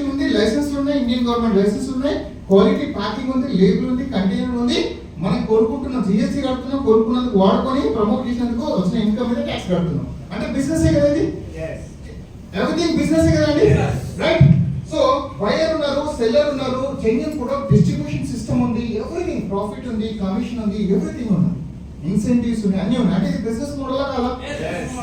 GST ఉంది licence ఉన్నాయి Indian government licence ఉన్నాయి క్వాలిటీ ప్యాకింగ్ ఉంది లేబుల్ ఉంది కంటైనర్ ఉంది. మనం కొనుక్కుంటున్నాం జిఎస్టీ కడుతున్నాం కొనుక్కున్నందుకు వాడుకొని ప్రమోట్ చేసినందుకు వచ్చిన ఇన్కమ్ మీద ట్యాక్స్ కడుతున్నాం. అంటే బిజినెస్ కదండి ఎవ్రీథింగ్ బిజినెస్ కదండి రైట్ సో బయర్ ఉన్నారు సెల్లర్ ఉన్నారు జెన్యున్ ప్రొడక్ట్ డిస్ట్రిబ్యూషన్ సిస్టమ్ ఉంది ఎవ్రీథింగ్ ప్రాఫిట్ ఉంది కమిషన్ ఉంది ఎవ్రీథింగ్ ఉంది. ఇన్సెంటివ్స్ ఉన్నాయి అన్ని ఉన్నాయి. అంటే ఇది బిజినెస్ మోడల్ కాదా?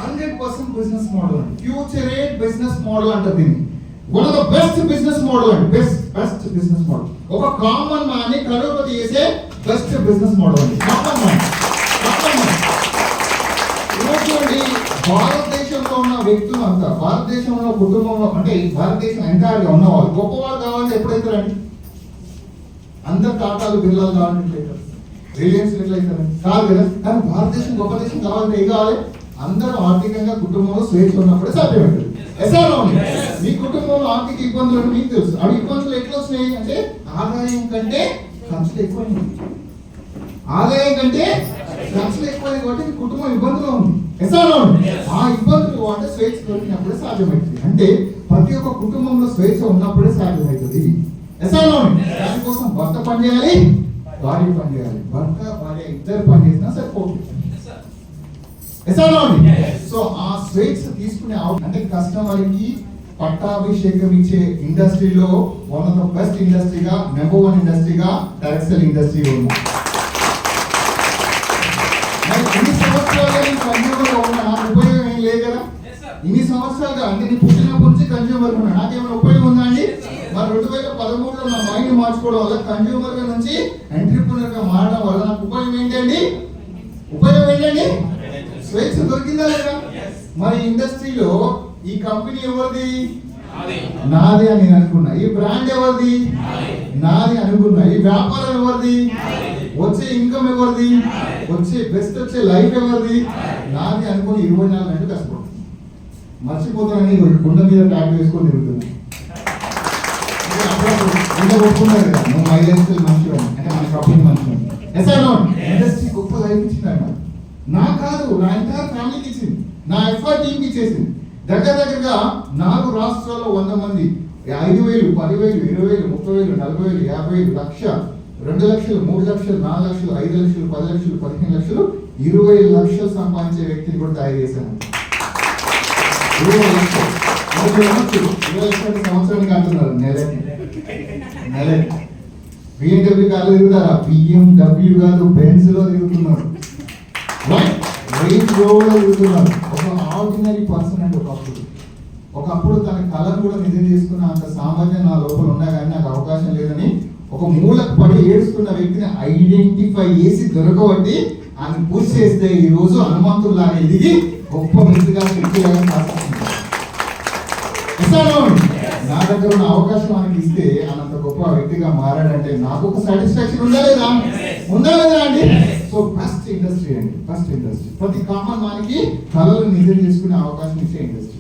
Hundred percent business model future business model అంటారు దీన్ని. One of the best business model అండి బెస్ట్ బెస్ట్ బిజినెస్ మోడల్ ఒక కామన్ మ్యాన్ని కరోపతి చేసే బెస్ట్ బిజినెస్ మోడల్ అండి. కామన్ మ్యాన్ కామన్ మ్యాన్ చూడండి భారతదేశంలో ఉన్న వ్యక్తులు అంతా భారతదేశంలో కుటుంబంలో అంటే భారతదేశం ఎంటైర్గా ఉన్నవాళ్ళు గొప్పవాళ్ళు కావాలంటే ఎప్పుడైతారండి అందరు టాటాలు బిర్లాలు కావాలంటే రిలయన్స్ ఎట్లయితారండి కాదు కదా? కానీ భారతదేశం గొప్ప దేశం కావాలంటే ఏం కావాలి? అందరూ ఆర్థికంగా కుటుంబంలో స్వేచ్ఛ ఉన్నప్పుడే సాధ్యమవుతుంది. మీ కుటుంబంలో ఆర్థిక ఇబ్బందులు అంటే మీకు తెలుసు. అవి ఇబ్బందులు ఎట్లా వచ్చినాయి అంటే ఆదాయం కంటే ఖర్చులు ఎక్కువైంది ఆదాయం కంటే ఖర్చులు ఎక్కువైంది కాబట్టి కుటుంబం ఇబ్బందులో ఉంది. ఎస్ఆర్ ఆ ఇబ్బందులు అంటే స్వేచ్ఛ దొరికినప్పుడే సాధ్యమవుతుంది. అంటే ప్రతి ఒక్క కుటుంబంలో స్వేచ్ఛ ఉన్నప్పుడే సాధ్యమవుతుంది. ఎస్ఆర్ దానికోసం భర్త పని చేయాలి భార్య పని చేయాలి. భర్త భార్య ఇద్దరు పని చేసినా సరిపోతుంది. సో తీసుకునే అంటే కస్టమర్కి పట్టాభిషేకం ఇచ్చే ఇండస్ట్రీలో వన్ ఆఫ్ ద బెస్ట్ ఇండస్ట్రీగా నెంబర్ వన్ ఇండస్ట్రీగా డైరెక్ట్ ఇండస్ట్రీ ఉంది. ఇన్ని సంవత్సరాలుగా నేను కన్జ్యూమర్ ఉన్నా నాకు ఉపయోగం ఏం లేదు కదా? ఇన్ని సంవత్సరాలుగా అంటే నేను పుట్టినప్పటి నుంచి కన్జ్యూమర్ ఉన్నా. నాకేమైనా ఉపయోగం ఉందా అండి? మరి రెండు వేల పదమూడులో నా మైండ్ మార్చుకోవడం వల్ల కన్జ్యూమర్గా నుంచి ఎంటర్ప్రినర్గా మారడం వల్ల నాకు ఉపయోగం ఏంటండి? ఉపయోగం ఏంటండి? స్వేచ్ఛ దొరికిందా లేదా? మరి ఇండస్ట్రీలో ఈ కంపెనీ ఎవరిది? నాది. అని నేను అనుకున్నా. ఈ బ్రాండ్ ఎవరిది? నాది. అనుకున్నా. ఈ వ్యాపారం ఎవరిది? వచ్చే ఇన్కమ్ ఎవరిది? వచ్చే బెస్ట్ వచ్చే లైఫ్ ఎవరిది? నాది. అనుకుని ఇరవై నాలుగు గంటలు కష్టపడుతుంది మర్చిపోతానని గుండె మీద ట్యాగ్ వేసుకొని తిరుగుతున్నా. అంటే అప్పుడప్పుడు ఇంకా ఒప్పుకున్నారు కదా. నువ్వు మైలేజ్ మనిషి అంటే మన షాపింగ్ మనిషి ఎస్ ఐ నోట్ ఇండస్ట్రీ గొప్ప లైఫ్ ఇచ్చిందన్న నా కాదు నా ఎంటైర్ ఫ్యామిలీకి ఇచ్చింది. నా ఎఫర్ట్ ఇంకి ఇచ్చేసింది దగ్గర దగ్గరగా నాలుగు రాష్ట్రాల్లో వంద మంది ఐదు వేలు పదివేలు ఇరవై వేలు ముప్పై వేలు నలభై వేలు యాభై వేలు లక్ష రెండు లక్షలు మూడు లక్షలు నాలుగు లక్షలు ఐదు లక్షలు పది లక్షలు పదిహేను లక్షలు ఇరవై లక్షలు సంపాదించే వ్యక్తిని కూడా తయారు చేశాను. ఇరవై లక్షలు. ఇరవై లక్షలు సంవత్సరానికి అంటున్నారు. నెల నెల బిఎండబ్ల్యూ కార్లు తిరుగుతారా? బిఎండబ్ల్యూ కాదు బెన్స్లో తిరుగుతున్నారు. రైట్ రేంజ్ రోడ్ ఒక ఆర్డినరీ పర్సన్ అండి ఒకప్పుడు. ఒకప్పుడు తన కళను కూడా నిజం చేసుకున్న అంత సామర్థ్యం నా లోపల ఉన్నా కానీ నాకు అవకాశం లేదని ఒక మూలకు పడి ఏడుస్తున్న వ్యక్తిని ఐడెంటిఫై చేసి దొరకబట్టి ఆయన పూజ చేస్తే ఈ రోజు హనుమంతుల్లాగా ఎదిగి గొప్ప వ్యక్తిగా శక్తిగా ఇస్తాను నా దగ్గర ఉన్న అవకాశం ఆయనకి ఇస్తే అనంత గొప్ప వ్యక్తిగా మారాడంటే నాకు ఒక సాటిస్ఫాక్షన్ ఉందా లేదా ఉందా లేదా అండి? సో ఫస్ట్ ఇండస్ట్రీ అండి ఫస్ట్ ఇండస్ట్రీ ప్రతి కామన్ మనకి కళలు నిజం చేసుకునే అవకాశం ఇచ్చే ఇండస్ట్రీ